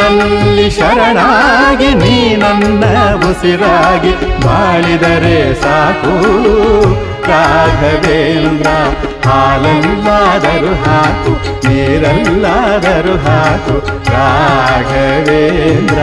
ನಿನ್ನಲ್ಲಿ ಶರಣಾಗಿ ನೀ ನನ್ನ ಉಸಿರಾಗಿ ಬಾಳಿದರೆ ಸಾಕು. ರಾಘವೇಂದ್ರ, ಹಾಲಲ್ಲಾದರೂ ಹಾಕು, ನೀರಲ್ಲಾದರೂ ಹಾಕು. ರಾಘವೇಂದ್ರ,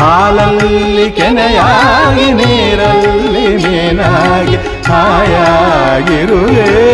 ಹಾಲಲ್ಲಿ ಕೆನೆಯಾಗಿ, ನೀರಲ್ಲಿ ಮೇನಾಗಿ, ಹಾಯಾಗಿರುವೆ.